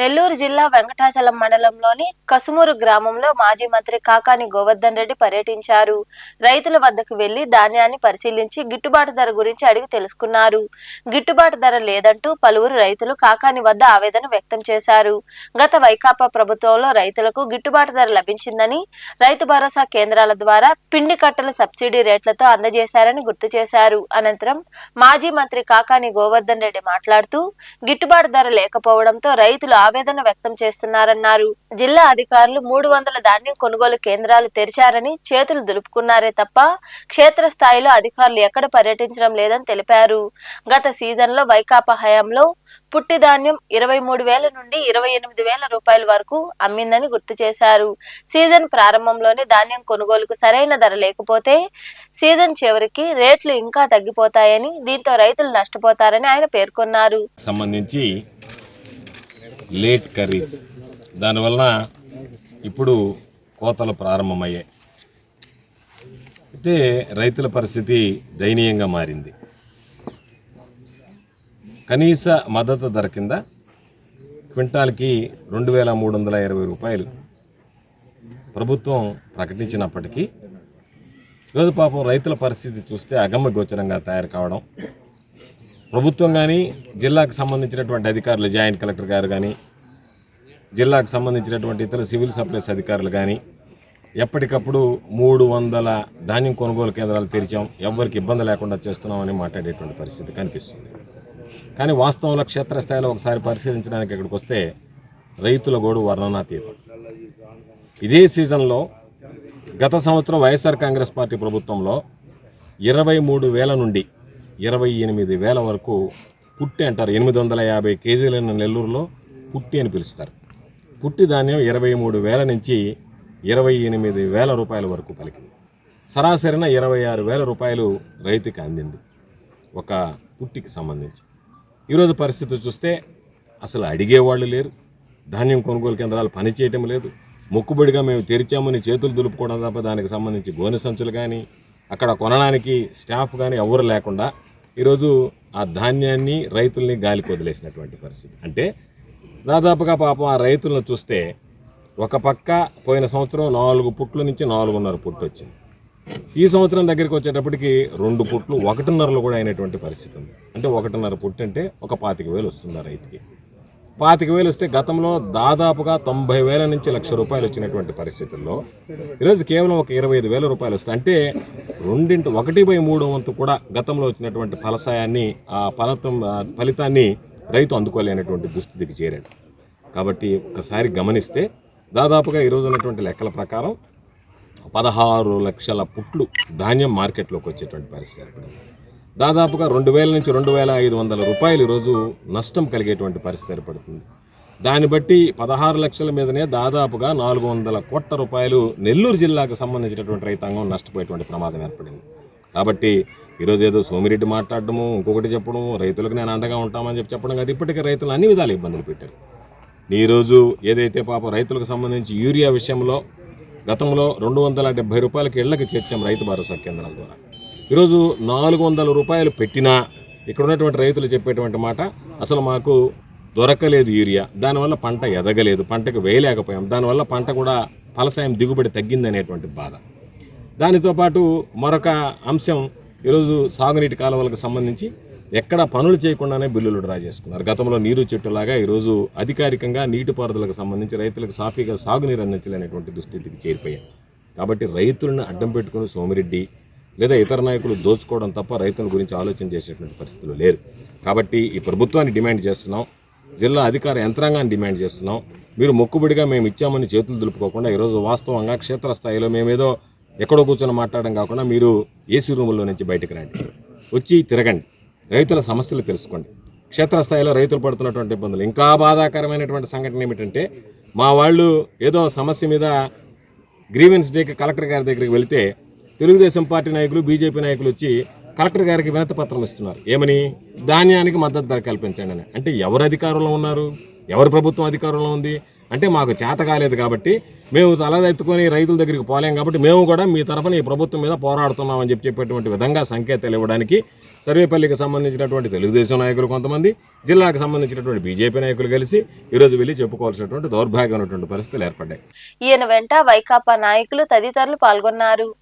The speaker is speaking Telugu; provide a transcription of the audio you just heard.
నెల్లూరు జిల్లా వెంకటాచలం మండలంలోని కసుమూరు గ్రామంలో మాజీ మంత్రి కాకాని గోవర్ధన్ రెడ్డి పర్యటించారు. రైతుల వద్దకు వెళ్ళి ధాన్యాన్ని పరిశీలించి గిట్టుబాటు ధర గురించి అడిగి తెలుసుకున్నారు. గిట్టుబాటు ధర లేదంటూ పలువురు రైతులు కాకాని వద్ద ఆవేదన వ్యక్తం చేశారు. గత వైకాపా ప్రభుత్వంలో రైతులకు గిట్టుబాటు ధర లభించిందని రైతు భరోసా కేంద్రాల ద్వారా పిండి కట్టలు సబ్సిడీ రేట్లతో అందజేశారని గుర్తు చేశారు. అనంతరం మాజీ మంత్రి కాకాని గోవర్ధన్ రెడ్డి మాట్లాడుతూ గిట్టుబాటు ధర లేకపోవడంతో రైతులు ఆవేదన వ్యక్తం చేస్తున్నారన్నారు. జిల్లా అధికారులు మూడు వందల ధాన్యం కొనుగోలు కేంద్రాలు తెరిచారని చేతులు దులుపుకున్నారే తప్ప క్షేత్రస్థాయిలో అధికారులు ఎక్కడ పర్యటించడం లేదని తెలిపారు. గత సీజన్లో వైకాపా హయాంలో పుట్టి ధాన్యం ఇరవై మూడు వేల నుండి ఇరవై ఎనిమిది వేల రూపాయల వరకు అమ్మిందని గుర్తు చేశారు. సీజన్ ప్రారంభంలోనే ధాన్యం కొనుగోలుకు సరైన ధర లేకపోతే సీజన్ చివరికి రేట్లు ఇంకా తగ్గిపోతాయని దీంతో రైతులు నష్టపోతారని ఆయన పేర్కొన్నారు. సంబంధించి లేట్ ఖరీఫ్ దానివలన ఇప్పుడు కోతలు ప్రారంభమయ్యాయి. అయితే రైతుల పరిస్థితి దయనీయంగా మారింది. కనీస మద్దతు ధర కింద క్వింటాల్కి రెండు వేల మూడు వందల ఇరవై రూపాయలు ప్రభుత్వం ప్రకటించినప్పటికీ ఈరోజు పాపం రైతుల పరిస్థితి చూస్తే అగమ్యగోచరంగా తయారు కావడం ప్రభుత్వం కానీ జిల్లాకు సంబంధించినటువంటి అధికారులు జాయింట్ కలెక్టర్ గారు కానీ జిల్లాకు సంబంధించినటువంటి ఇతర సివిల్ సప్లైస్ అధికారులు కానీ ఎప్పటికప్పుడు మూడు వందల ధాన్యం కొనుగోలు కేంద్రాలు తెరిచాం. ఎవ్వరికి ఇబ్బంది లేకుండా చేస్తున్నామని మాట్లాడేటువంటి పరిస్థితి కనిపిస్తుంది. కానీ వాస్తవంలో క్షేత్రస్థాయిలో ఒకసారి పరిశీలించడానికి ఇక్కడికి వస్తే రైతుల గోడు వర్ణనాతీతం. ఇదే సీజన్లో గత సంవత్సరం వైఎస్ఆర్ కాంగ్రెస్ పార్టీ ప్రభుత్వంలో ఇరవై మూడు వేల నుండి ఇరవై ఎనిమిది వేల వరకు పుట్టి అంటారు. ఎనిమిది వందల యాభై కేజీలైన నెల్లూరులో పుట్టి అని పిలుస్తారు. పుట్టి ధాన్యం ఇరవై మూడు వేల నుంచి ఇరవై ఎనిమిది వేల రూపాయల వరకు పలికింది. సరాసరిన ఇరవై ఆరు వేల రూపాయలు రైతుకి అందింది. ఒక పుట్టికి సంబంధించి. ఈరోజు పరిస్థితి చూస్తే అసలు అడిగేవాళ్ళు లేరు. ధాన్యం కొనుగోలు కేంద్రాలు పనిచేయటం లేదు. మొక్కుబడిగా మేము తెరిచామని చేతులు దులుపుకోవడం తప్ప దానికి సంబంధించి గోనె సంచులు కానీ అక్కడ కొనడానికి స్టాఫ్ కానీ ఎవరు లేకుండా ఈరోజు ఆ ధాన్యాన్ని రైతుల్ని గాలికి వదిలేసినటువంటి పరిస్థితి. అంటే దాదాపుగా పాపం ఆ రైతులను చూస్తే ఒక పక్క పోయిన సంవత్సరం నాలుగు పుట్ల నుంచి నాలుగున్నర పుట్టు వచ్చింది. ఈ సంవత్సరం దగ్గరికి వచ్చేటప్పటికి రెండు పుట్లు ఒకటిన్నరలు కూడా అయినటువంటి పరిస్థితి ఉంది. అంటే ఒకటిన్నర పుట్టు అంటే ఒక పాతిక వేలు వస్తుంది ఆ రైతుకి. పాతిక వేలు వస్తే గతంలో దాదాపుగా తొంభై వేల నుంచి లక్ష రూపాయలు వచ్చినటువంటి పరిస్థితుల్లో ఈరోజు కేవలం ఒక ఇరవై ఐదు వేల రూపాయలు వస్తాయి. అంటే రెండింటి ఒకటి బై మూడో వంతు కూడా గతంలో వచ్చినటువంటి ఫలసాయాన్ని ఆ ఫలితం ఫలితాన్ని రైతు అందుకోలేనటువంటి దుస్థితికి చేరాడు. కాబట్టి ఒకసారి గమనిస్తే దాదాపుగా ఈరోజు ఉన్నటువంటి లెక్కల ప్రకారం పదహారు లక్షల పుట్లు ధాన్యం మార్కెట్లోకి వచ్చేటువంటి పరిస్థితి దాదాపుగా రెండు వేల నుంచి రెండు వేల ఐదు వందల రూపాయలు ఈరోజు నష్టం కలిగేటువంటి పరిస్థితి ఏర్పడుతుంది. దాన్ని బట్టి పదహారు లక్షల మీదనే దాదాపుగా నాలుగు వందల కోట్ల రూపాయలు నెల్లూరు జిల్లాకు సంబంధించినటువంటి రైతాంగం నష్టపోయేటువంటి ప్రమాదం ఏర్పడింది. కాబట్టి ఈరోజు ఏదో సోమిరెడ్డి మాట్లాడడము ఇంకొకటి చెప్పడం రైతులకు నేను అండగా ఉంటామని చెప్పి చెప్పడం కాదు. ఇప్పటికే రైతులు అన్ని విధాలు ఇబ్బందులు పెట్టారు. ఈరోజు ఏదైతే పాప రైతులకు సంబంధించి యూరియా విషయంలో గతంలో రెండు వందల డెబ్బై రూపాయలకి ఇళ్ళకు చేర్చాం రైతు భరోసా కేంద్రాల ద్వారా. ఈరోజు నాలుగు వందల రూపాయలు పెట్టినా ఇక్కడ ఉన్నటువంటి రైతులు చెప్పేటువంటి మాట అసలు మాకు దొరకలేదు యూరియా. దానివల్ల పంట ఎదగలేదు పంటకు వేయలేకపోయాం. దానివల్ల పంట కూడా ఫలసాయం దిగుబడి తగ్గిందనేటువంటి బాధ. దానితో పాటు మరొక అంశం ఈరోజు సాగునీటి కాలువలకు సంబంధించి ఎక్కడ పనులు చేయకుండానే బిల్లులు డ్రా చేసుకున్నారు. గతంలో నీరు చెట్టులాగా ఈరోజు అధికారికంగా నీటిపారుదలకు సంబంధించి రైతులకు సాఫీగా సాగునీరు అందించలేనటువంటి దుస్థితికి చేరిపోయాయి కాబట్టి రైతులను అడ్డం పెట్టుకుని సోమిరెడ్డి లేదా ఇతర నాయకులు దోచుకోవడం తప్ప రైతుల గురించి ఆలోచన చేసేటువంటి పరిస్థితులు లేరు. కాబట్టి ఈ ప్రభుత్వాన్ని డిమాండ్ చేస్తున్నాం జిల్లా అధికార యంత్రాంగాన్ని డిమాండ్ చేస్తున్నాం. మీరు మొక్కుబడిగా మేము ఇచ్చామని చేతులు దులుపుకోకుండా ఈరోజు వాస్తవంగా క్షేత్రస్థాయిలో మేమేదో ఎక్కడో కూర్చొని మాట్లాడడం కాకుండా మీరు ఏసీ రూముల్లో నుంచి బయటకు రండి. వచ్చి తిరగండి. రైతుల సమస్యలు తెలుసుకోండి. క్షేత్రస్థాయిలో రైతులు పడుతున్నటువంటి ఇబ్బందులు. ఇంకా బాధాకరమైనటువంటి సంఘటన ఏమిటంటే మా వాళ్ళు ఏదో సమస్య మీద గ్రీవెన్స్ డేకి కలెక్టర్ గారి దగ్గరికి వెళ్తే తెలుగుదేశం పార్టీ నాయకులు బీజేపీ నాయకులు వచ్చి కలెక్టర్ గారికి వినతి పత్రం ఇస్తున్నారు. ఏమని? ధాన్యానికి మద్దతు ధర కల్పించండి అని. అంటే ఎవరు అధికారంలో ఉన్నారు? ఎవరు ప్రభుత్వం అధికారంలో ఉంది? అంటే మాకు చేత కాలేదు కాబట్టి మేము తలదెత్తుకొని రైతుల దగ్గరికి పోలేం కాబట్టి మేము కూడా మీ తరఫున ఈ ప్రభుత్వం మీద పోరాడుతున్నామని చెప్పి చెప్పేటువంటి విధంగా సంకేతాలు ఇవ్వడానికి సర్వేపల్లికి సంబంధించినటువంటి తెలుగుదేశం నాయకులు కొంతమంది జిల్లాకు సంబంధించినటువంటి బీజేపీ నాయకులు కలిసి ఈరోజు వెళ్ళి చెప్పుకోవాల్సినటువంటి దౌర్భాగ్యమైనటువంటి పరిస్థితులు ఏర్పడ్డాయి. ఈయన వెంట వైకాపా నాయకులు తదితరులు పాల్గొన్నారు.